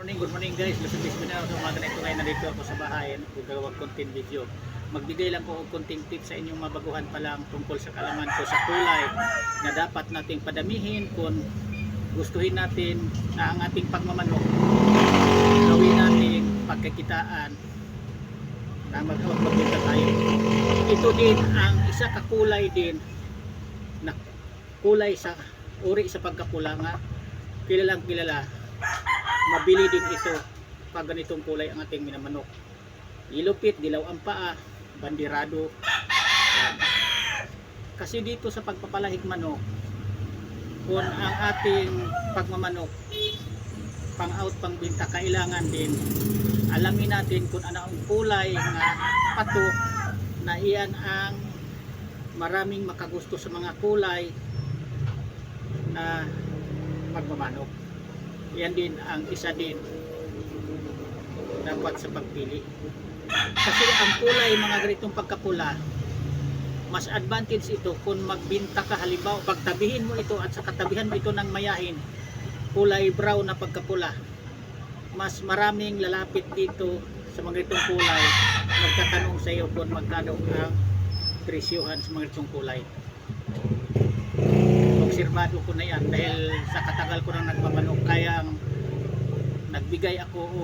morning, good morning guys. Lusog bis na sa umaga na ito ngayon nandito ako sa bahay kung gagawa content video. Magbigay lang ko og konting tips sa inyong mabaguhan pa lang tungkol sa kalaman ko sa kulay na dapat nating padamihin kung gustuhin natin na ang ating pagmamanok gawin nating pagkakitaan na magpapagkita tayo. Ito din ang isa ka kulay din na kulay sa uri sa pagkapula nga kilalang kilala mabili din ito pag ganitong kulay ang ating minamanok. Ilupit, dilaw ang paa bandirado. Yan. kasi dito sa pagpapalahig manok kung ang ating pagmamanok pang out pang binta kailangan din alamin natin kung ano ang kulay nga pato na iyan ang maraming makagusto sa mga kulay na pagmamanok yan din ang isa din. Dapat sa pagpili. Kasi ang kulay mga ganitong pagkapula mas advantage ito kung magbinta ka. Halimbawa pagtabihin mo ito at sa katabihan mo ito ng mayahin kulay brown na pagkapula mas maraming lalapit dito sa mga ganitong kulay. Magtatanong sa iyo kung magkano ang presyuhan sa mga ganitong kulay obserbado ko na yan dahil sa katagal ko nang nagmamanok kaya nagbigay ako o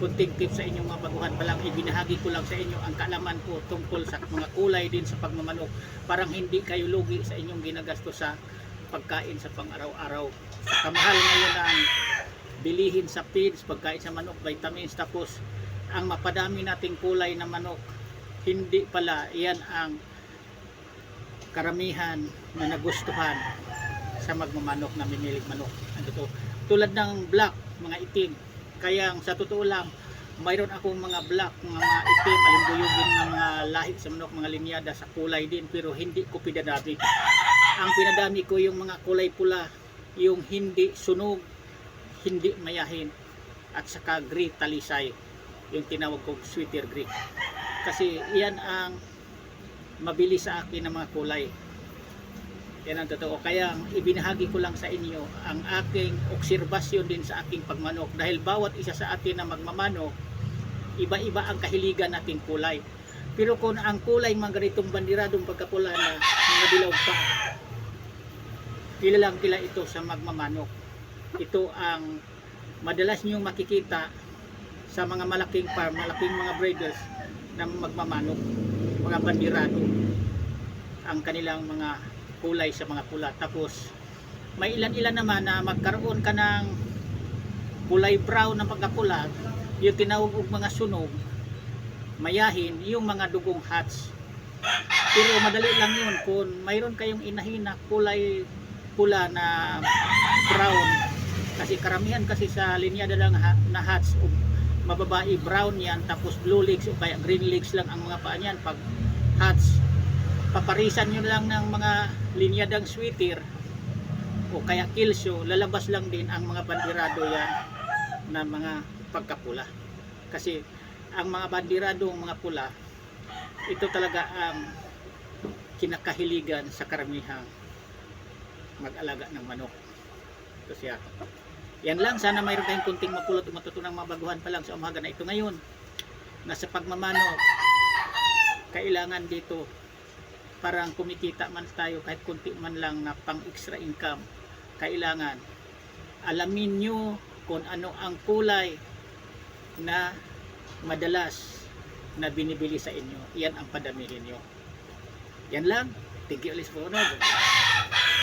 kunting tips sa inyong mga baguhan. Pa lang ibinahagi ko lang sa inyo ang kaalaman ko tungkol sa mga kulay din sa pagmamanok parang hindi kayo lugi sa inyong ginagasto sa pagkain sa pang-araw-araw. Kamahal ngayon ang bilihin sa feeds, pagkain sa manok, vitamins. Tapos ang mapadami nating kulay na manok hindi pala. Iyan ang karamihan na nagustuhan sa magmamanok na minilig manok. Ano to? Tulad ng black, mga itim. Kaya sa totoo lang, mayroon akong mga black, mga, mga itim, alimbuyugin ng mga lahi sa manok, mga linyada sa kulay din, pero hindi ko pinadami. Ang pinadami ko yung mga kulay pula, yung hindi sunog, hindi mayahin, at saka gray talisay, yung tinawag kong sweeter gray. Kasi iyan ang mabili sa akin ng mga kulay. Yan ang totoo. Kaya ibinahagi ko lang sa inyo ang aking obserbasyon din sa aking pagmanok. Dahil bawat isa sa atin na magmamanok, iba-iba ang kahiligan nating kulay. Pero kung ang kulay mga ganitong bandiradong pagkapula na mga dilaw pa, kilalang kila ito sa magmamanok. Ito ang madalas niyong makikita sa mga malaking farm, malaking mga breeders na magmamanok, mga bandirado ang kanilang mga kulay sa mga pula. Tapos may ilan-ilan naman na magkaroon ka ng kulay brown ng pagkapula, yung tinawag og mga sunog, mayahin, yung mga dugong hats. Pero madali lang yun kung mayroon kayong inahin na kulay pula na brown kasi karamihan kasi sa ha, na hats o mababae brown yan tapos blue legs o kaya green legs lang ang mga paa niyan pag hats paparisan nyo lang ng mga linyadang sweater o kaya kilso lalabas lang din ang mga bandirado yan na mga pagkapula. Kasi ang mga bandiradong mga pula ito talaga ang kinakahiligan sa karamihang mag-alaga ng manok. Ito siya yan lang sana mayroon tayong kunting mapulot o matutunang mabaguhan pa lang sa umaga na ito ngayon. Na sa pagmamanok kailangan dito parang kumikita man tayo kahit kunti man lang na pang extra income. Kailangan alamin nyo kung ano ang kulay na madalas na binibili sa inyo. Yan ang padamihin nyo yan lang. Thank you ulit for